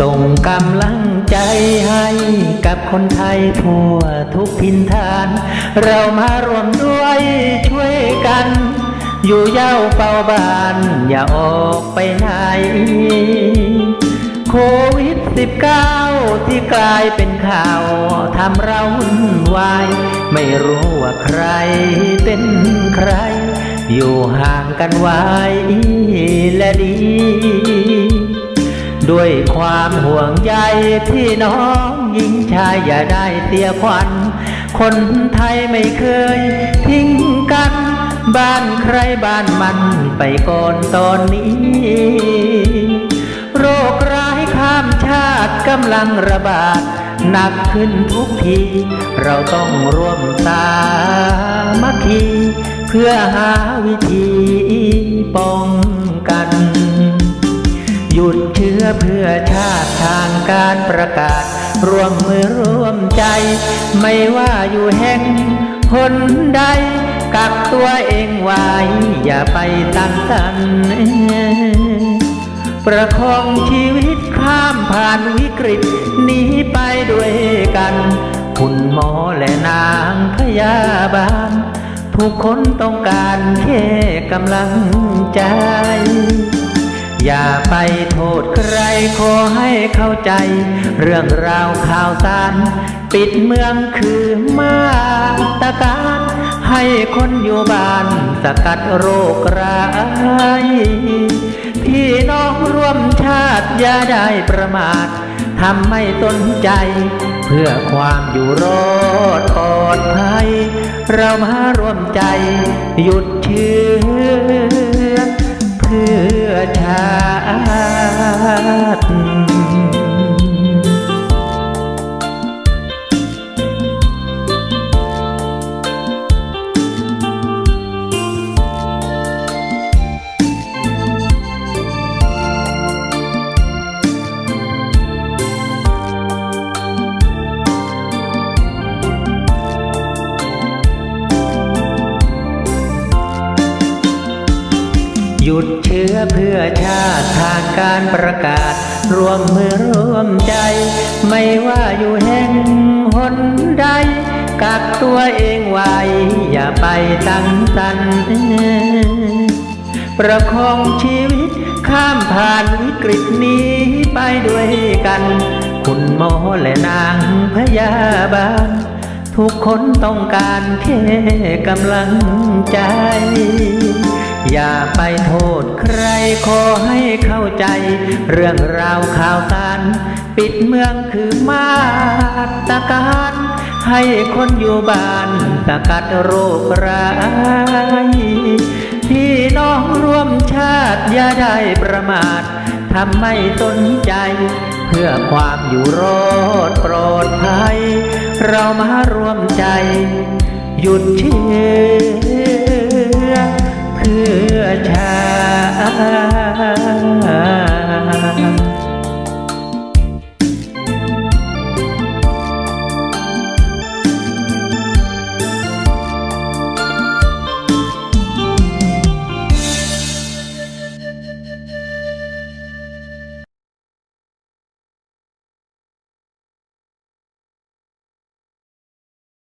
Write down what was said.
ส่งกำลังใจให้กับคนไทยทั่วทุกทินฐาน เรามารวมด้วยช่วยกัน อยู่เย้าเป่าบ้าน อย่าออกไปไหนโควิด 19 ที่กลายเป็นข่าวทำเราวุ่นวายไม่รู้ว่าใครเป็นใคร อยู่ห่างกันไว้ ความห่วงใยพี่น้องหญิงชายอย่าได้เสียขวัญ คนไทยไม่เคยทิ้งกัน บ้านใครบ้านมันไปก่อนตอนนี้ โรคร้ายข้ามชาติกำลังระบาดหนักขึ้นทุกที เราต้องร่วมสามัคคี เพื่อหาวิธีป้อง ยุดเชื้อเพื่อชาติทางการประกาศ ร่วมมือร่วมใจ ไม่ว่าอยู่แห่งหนใด กักตัวเองไว้ อย่าไปตั้งสัน ประคองชีวิตข้ามผ่านวิกฤตหนีไปด้วยกัน คุณหมอและนางพยาบาลทุกคนต้องการแค่กำลังใจ อย่าไปโทษใครขอให้เข้าใจ เรื่องราวข่าวสาร ปิดเมืองคือมาตรการ ให้คนอยู่บ้านสกัดโรคร้ายพี่น้องร่วมชาติอย่าได้ประมาททำไม่สนใจ เพื่อความอยู่รอดปลอดภัย เรามาร่วมใจ หยุดเชื้อ หยุดเชื้อเพื่อชาติทางการประกาศ รวมมือร่วมใจ ไม่ว่าอยู่แห่งหนใด กักตัวเองไว้ อย่าไปตั้งสันประคองชีวิตข้ามผ่านวิกฤตนี้ไปด้วยกัน คุณหมอและนางพยาบาลทุกคนต้องการแค่กำลังใจ ขอให้เข้าใจ เรื่องราวข่าวสาร ปิดเมืองคือมาตรการให้คนอยู่บ้านสกัดโรคร้ายพี่น้องร่วมชาติอย่าได้ประมาททำไม่สนใจ เพื่อความอยู่รอดปลอดภัย เรามาร่วมใจ หยุดเชื้อเพื่อชาติ I